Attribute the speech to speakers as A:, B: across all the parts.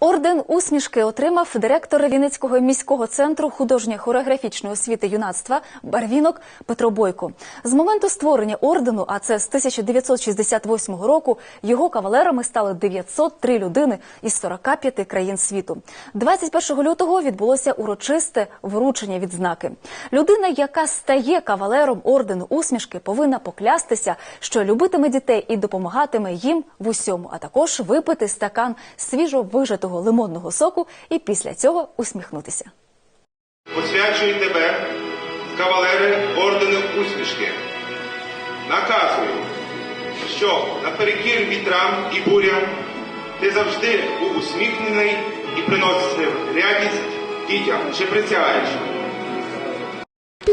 A: Орден усмішки отримав директор Вінницького міського центру художньо-хореографічної освіти юнацтва Барвінок Петро Бойко. З моменту створення ордену, а це з 1968 року, його кавалерами стали 903 людини із 45 країн світу. 21 лютого відбулося урочисте вручення відзнаки. Людина, яка стає кавалером ордену усмішки, повинна поклястися, що любитиме дітей і допомагатиме їм в усьому, а також випити стакан свіжо вижатого лимонного соку і після цього усміхнутися.
B: Посвячую тебе, кавалери ордену усмішки. Наказую, що наперекір вітрам і бурям ти завжди був усміхнений і приносив рядість дітям. Чи присягаєш?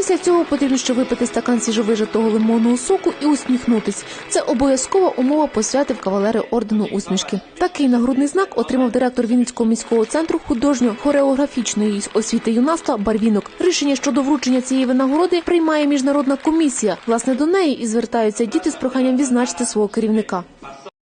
C: Після цього потрібно ще випити стакан свіжовижатого лимонного соку і усміхнутись. Це обов'язкова умова посвяти в кавалери ордену усмішки. Такий нагрудний знак отримав директор Вінницького міського центру художньо-хореографічної освіти юнацтва Барвінок. Рішення щодо вручення цієї винагороди приймає міжнародна комісія. Власне до неї і звертаються діти з проханням відзначити свого керівника.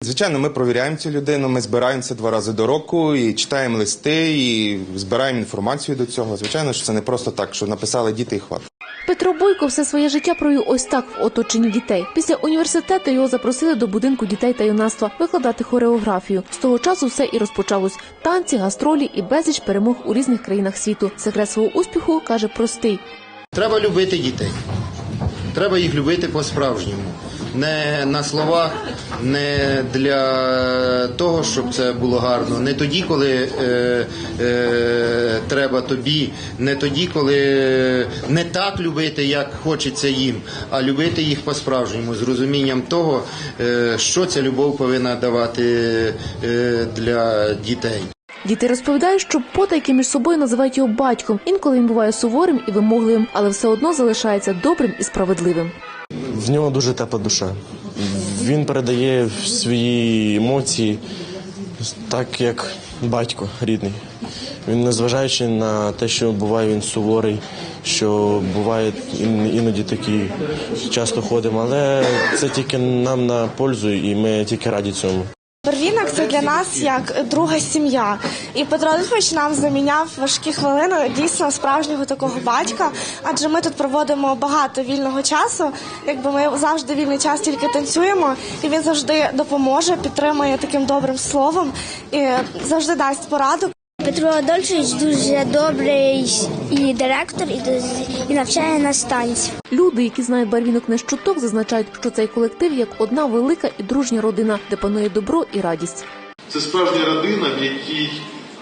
D: Звичайно, ми провіряємо цю людину. Ми збираємося два рази до року і читаємо листи, і збираємо інформацію до цього. Звичайно, що це не просто так, що написали діти і хват.
C: Петро Бойко все своє життя провів ось так в оточенні дітей. Після університету його запросили до будинку дітей та юнацтва викладати хореографію. З того часу все і розпочалось: танці, гастролі і безліч перемог у різних країнах світу. Секрет свого успіху каже простий.
E: Треба любити дітей. Треба їх любити по-справжньому. Не на словах, не для того, щоб це було гарно, не тоді, коли е, е, треба тобі, не тоді, коли не так любити, як хочеться їм, а любити їх по-справжньому, з розумінням того, е, що ця любов повинна давати е, для дітей.
C: Діти розповідають, що потайки між собою називають його батьком. Інколи він буває суворим і вимогливим, але все одно залишається добрим і справедливим.
F: В нього дуже тепла душа. Він передає свої емоції так, як батько рідний. Він, незважаючи на те, що буває він суворий, що буває іноді такі часто ходимо, але це тільки нам на пользу, і ми тільки раді цьому.
G: Барвінок це для нас як друга сім'я. І Петро Литвич нам заміняв важкі хвилини дійсно справжнього такого батька. Адже ми тут проводимо багато вільного часу. Якби ми завжди вільний час тільки танцюємо, і він завжди допоможе, підтримує таким добрим словом і завжди дасть пораду.
H: Петро Адольфович дуже добрий і директор, і, дуже- і навчає нас танців.
C: Люди, які знають барвінок не щуток, зазначають, що цей колектив як одна велика і дружня родина, де панує добро і радість.
I: Це справжня родина, в якій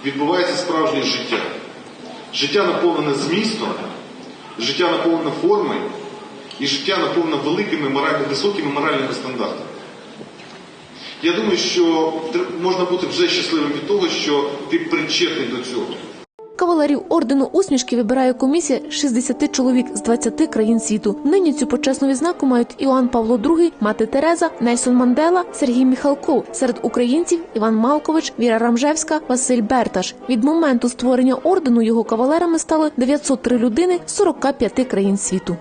I: відбувається справжнє життя. Життя наповнене змістом, життя наповнене формою і життя наповнене великими моральними, високими моральними стандартами. Я думаю, що можна бути вже щасливим від того, що ти причетний до цього.
C: Кавалерів ордену усмішки вибирає комісія з 60 чоловік з 20 країн світу. Нині цю почесну відзнаку мають Іоанн Павло II, мати Тереза, Нельсон Мандела, Сергій Міхалков. Серед українців Іван Малкович, Віра Рамжевська, Василь Берташ. Від моменту створення ордену його кавалерами стали 903 людини з 45 країн світу.